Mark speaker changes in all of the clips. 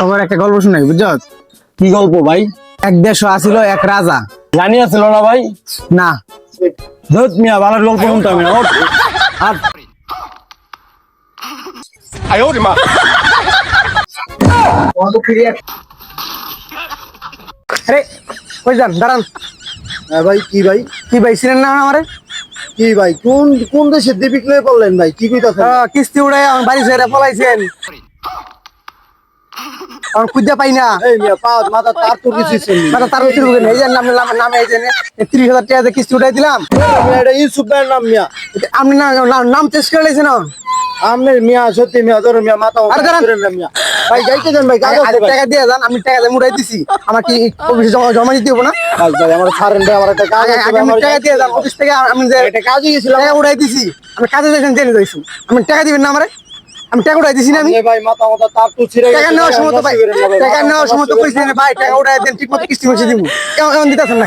Speaker 1: তোমার একটা গল্প শুনাই বুঝছ?
Speaker 2: কি গল্প ভাই?
Speaker 1: এক দেশ আসিল এক রাজা।
Speaker 2: জানি আছিল না ভাই?
Speaker 1: না।
Speaker 2: ধুত মিয়া ভালো গল্প শুনতাম না ওঠ। আর
Speaker 1: আরে কই যান দাঁড়ান।
Speaker 3: হ্যাঁ ভাই কি ভাই?
Speaker 1: কি ভাই ছিলেন না আমারে?
Speaker 3: কি ভাই কোন কোন দেশে দীপিক লয়ে পড়লেন ভাই? কি কইতাছেন?
Speaker 1: কিস্তি উড়ে আমার বাড়ি ছেড়ে পলাইছেন। আমার খুঁজা পাই না।
Speaker 3: এই মিয়া পা মাথা তার তো কিছু ছিল
Speaker 1: মানে তার বুঝেন এই নামে নামে নামে এই টাকা দিয়ে কিস্তি উঠাই দিলাম।
Speaker 3: এটা ইউসুফ ভাইয়ের নাম মিয়া।
Speaker 1: আপনি নাম চেঞ্জ করে লাইছেন
Speaker 3: মিয়া সত্যি মিয়া ধরো মিয়া মাথা
Speaker 1: আরে
Speaker 3: করেন না মিয়া। ভাই যাইতে দেন ভাই
Speaker 1: টাকা দিয়ে যান আমি টাকা দিয়ে উঠাই দিছি। আমার কি অফিসে জমা জমা দিতে হব না?
Speaker 3: ভাই আমার ছাড়েন ভাই আমার একটা কাজ আছে
Speaker 1: আমি টাকা দিয়ে যান অফিস থেকে আমি যে
Speaker 3: একটা কাজে গেছিলাম।
Speaker 1: টাকা উঠাই দিছি আমি কাজে যাইছেন জেনে যাইছি আমি টাকা দিবেন না আমারে? আমি টাকা উঠাই দিছি না আমি।
Speaker 3: ভাই মাথা মাথা তার তো ছিড়ে
Speaker 1: টাকা নেওয়ার সময় তো ভাই টাকা নেওয়ার সময় তো কইছি
Speaker 3: না।
Speaker 1: ভাই টাকা উঠাই দেন ঠিকমতো কিস্তি মুছে দিব। কেমন দিতেছেন না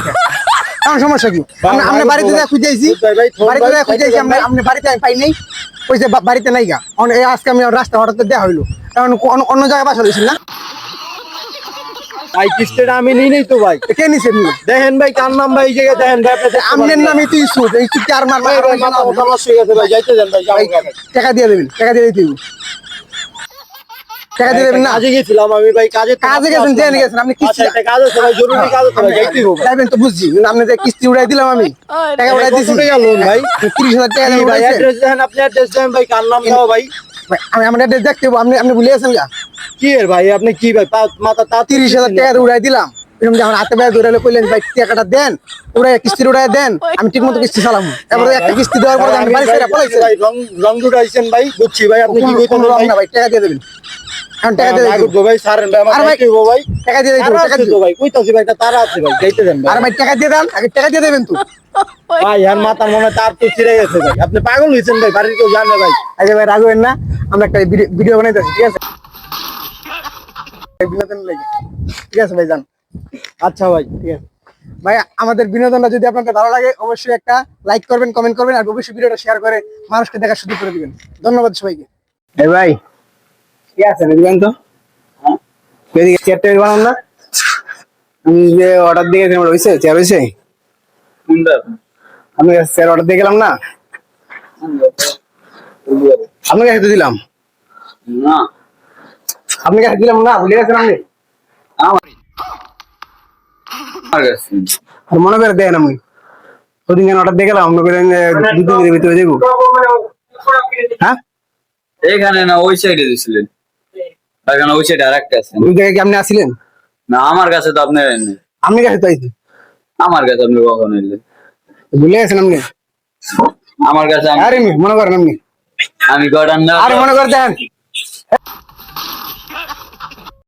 Speaker 1: আমার সমস্যা কি?
Speaker 3: ভাই,
Speaker 1: বাড়িতে যা
Speaker 3: ভাই,
Speaker 1: বাড়িতে যা খুঁজেছি
Speaker 3: ভাই,
Speaker 1: আপনি
Speaker 3: ভাই।
Speaker 1: বাড়িতে আমি পাই নাই। কইছে বা- বাড়িতে নাই গা। আজকে আমি রাস্তা হঠাৎ দেখা হইল। কারণ অন্য- জায়গায় বাসা দিয়েছেন না?
Speaker 3: ভাই কিস্তিটা আমি নিই নাই তো ভাই।
Speaker 1: কে নিয়ে?
Speaker 3: দেখেন ভাই কার নাম ভাই এই জায়গায় দেখেন ভাই
Speaker 1: আমনের ইস্যু এই মার
Speaker 3: ভাই, হয়ে গেছে ভাই যাইতে দেন ভাই।
Speaker 1: টাকা দিয়ে দেবেন টাকা দিয়ে দিতে টাকা দিয়ে দেবেন না?
Speaker 3: কাজে গেছিলাম আমি ভাই কাজে
Speaker 1: কাজে গেছেন জেনে গেছেন আপনি কিস্তি
Speaker 3: আচ্ছা একটা কাজ আছে ভাই জরুরি কাজ আছে ভাই যাইতে হবে।
Speaker 1: যাইবেন তো বুঝছি আপনি যে কিস্তি উড়াই দিলাম আমি টাকা উড়াই দিছি।
Speaker 3: টাকা লোন ভাই?
Speaker 1: তিরিশ হাজার টাকা
Speaker 3: ভাই অ্যাড্রেস দেন আপনি অ্যাড্রেস দেন ভাই কার নাম দাও ভাই,
Speaker 1: আমি আমার অ্যাড্রেস দেখতে আপনি আপনি ভুলে গেছেন
Speaker 3: কি এর ভাই? আপনি কি ভাই? মাথা তা
Speaker 1: তিরিশ হাজার টাকা উড়াই দিলাম। এরকম যখন হাতে ব্যয় ধরে কইলেন ভাই টাকাটা দেন উড়াই কিস্তির উড়াই দেন আমি ঠিক মতো কিস্তি চালাম এবারে একটা কিস্তি দেওয়ার পরে আমি বাড়ি ছেড়ে পলাইছি।
Speaker 3: ভাই রং রং দুটাইছেন ভাই বুঝছি ভাই আপনি কি
Speaker 1: কোনো-
Speaker 3: কইতেন
Speaker 1: রং না ভাই টাকা দিয়ে দেবেন। এখন টাকা দিয়ে দেবেন।
Speaker 3: ভাই সারেন ভাই আমার
Speaker 1: ভাই-
Speaker 3: ভাই।
Speaker 1: টাকা দিয়ে দেবেন টাকা দিয়ে
Speaker 3: ভাই কইতাছি ভাই একটা তারা আছে ভাই যাইতে দেন
Speaker 1: আর
Speaker 3: ভাই
Speaker 1: টাকা দিয়ে দেন আগে টাকা দিয়ে দেবেন তো।
Speaker 3: ভাই আর মাথার মনে তার তো ছিঁড়ে গেছে ভাই। আপনি পাগল হয়েছেন ভাই বাড়ির কেউ জানে ভাই।
Speaker 1: আগে ভাই রাখবেন না। আমরা একটা ভিডিও- ভিডিও বানাইতেছি ঠিক আছে? বিনোদন লাগে। ঠিক আছে ভাই যান
Speaker 3: আচ্ছা ভাই
Speaker 1: ঠিক আছে। ভাই আমাদের বিনোদনটা যদি আপনাদের ভালো লাগে অবশ্যই একটা লাইক করবেন কমেন্ট করবেন আর অবশ্যই ভিডিওটা শেয়ার করে মানুষকে দেখার সুযোগ করে দিবেন। ধন্যবাদ সবাইকে। এই ভাই কি আছে দেখবেন তো? এদিকে চেয়ার টেবিল বানান না? আমি যে অর্ডার দিয়ে গেছিলাম হয়েছে চেয়ার হয়েছে আমি চেয়ার অর্ডার দিয়ে গেলাম না। আপনার কাছে তো দিলাম।
Speaker 2: না।
Speaker 1: আপনার কাছে দিলাম না ভুলে গেছেন আপনি?
Speaker 2: আমার কাছে।
Speaker 1: আর মনে করে দেন আপনি। ওদিন কেন অর্ডার দিয়ে গেলাম মনে করেন যে ভিতরে দেবো হ্যাঁ?
Speaker 2: এখানে না ওই সাইডে দিছিলেন। এখানে ওই সাইডে আর একটা আছে।
Speaker 1: ওই জায়গায় কি আপনি আসছিলেন?
Speaker 2: না আমার কাছে তো আপনি এলেন।
Speaker 1: আপনি কাছে তো আইছি
Speaker 2: আমার কাছে আপনি কখন এলেন।
Speaker 1: ভুলে গেছেন আপনি?
Speaker 2: আমার কাছে আমি-
Speaker 1: আরে মি, মনে করেন আপনি।
Speaker 2: আমি গড়ান না
Speaker 1: আর মনে করে দেন